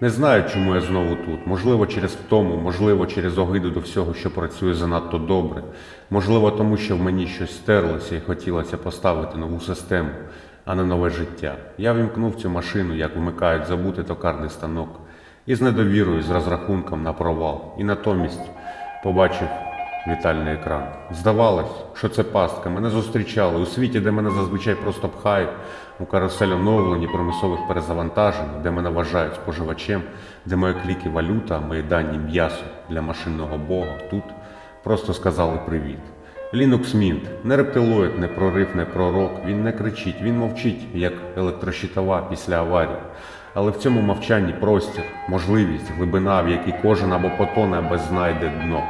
Не знаю, чому я знову тут. Можливо, через втому, можливо, через огиду до всього, що працює занадто добре. Можливо, тому що в мені щось стерлося і хотілося поставити нову систему, а не нове життя. Я вімкнув цю машину, як вмикають забути токарний станок, і з недовірою, з розрахунком на провал. І натомість побачив вітальний екран. Здавалось, що це пастка. Мене зустрічали у світі, де мене зазвичай просто пхають у карусель оновлень і примусових перезавантажень, де мене вважають споживачем, де мої кліки валюта, мої дані м'ясо для машинного бога. Тут просто сказали привіт. Linux Mint не рептилоїд, не прорив, не пророк. Він не кричить, він мовчить, як електрощитова після аварії. Але в цьому мовчанні простір, можливість, глибина, в якій кожен або потоне, або знайде дно.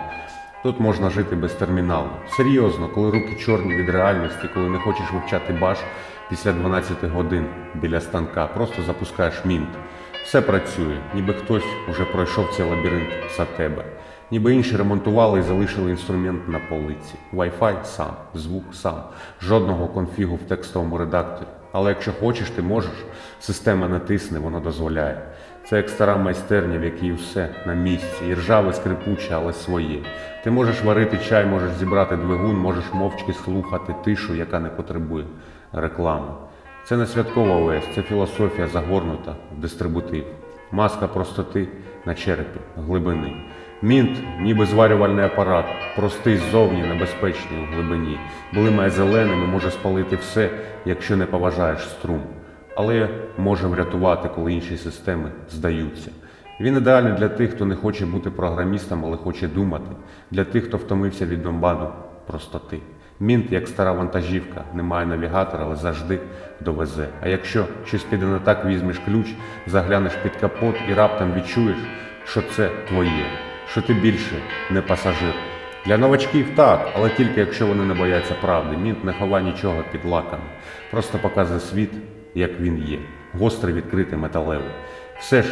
Тут можна жити без терміналу. Серйозно, коли руки чорні від реальності, коли не хочеш вивчати баш після 12 годин біля станка, просто запускаєш мінт. Все працює, ніби хтось уже пройшов цей лабіринт за тебе. Ніби інші ремонтували і залишили інструмент на полиці. Wi-Fi сам, звук сам, жодного конфігу в текстовому редакторі. Але якщо хочеш, ти можеш, система натисне, воно дозволяє. Це як стара майстерня, в якій усе на місці, і ржаве скрипуче, але своє. Ти можеш варити чай, можеш зібрати двигун, можеш мовчки слухати тишу, яка не потребує реклами. Це не святкова ОС, це філософія загорнута в дистрибутив. Маска простоти на черепі, глибини. Мінт, ніби зварювальний апарат, простий ззовні, небезпечний у глибині. Блимає зеленим і може спалити все, якщо не поважаєш струм. Але може врятувати, коли інші системи здаються. Він ідеальний для тих, хто не хоче бути програмістом, але хоче думати, для тих, хто втомився від домбану простоти. Мінт, як стара вантажівка, не має навігатора, але завжди довезе. А якщо щось піде не так, візьмеш ключ, заглянеш під капот і раптом відчуєш, що це твоє, що ти більше не пасажир. Для новачків так, але тільки якщо вони не бояться правди. Мінт не ховає нічого під лаками, просто показує світ, як він є, гострий, відкритий, металевий. Все ж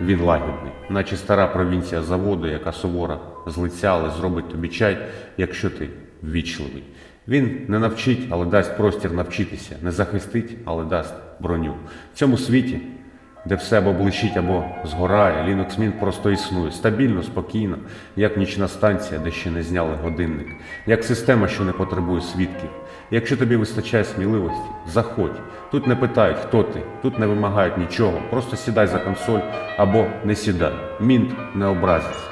він лагідний, наче стара провінція заводу, яка сувора з зробить тобі чай, якщо ти ввічливий. Він не навчить, але дасть простір навчитися, не захистить, але дасть броню. В цьому світі, де все або блищить, або згорає, Linux Mint просто існує стабільно, спокійно, як нічна станція, де ще не зняли годинник, як система, що не потребує свідків. Якщо тобі вистачає сміливості, заходь. Тут не питають, хто ти, тут не вимагають нічого. Просто сідай за консоль або не сідай. Мінт не образиться.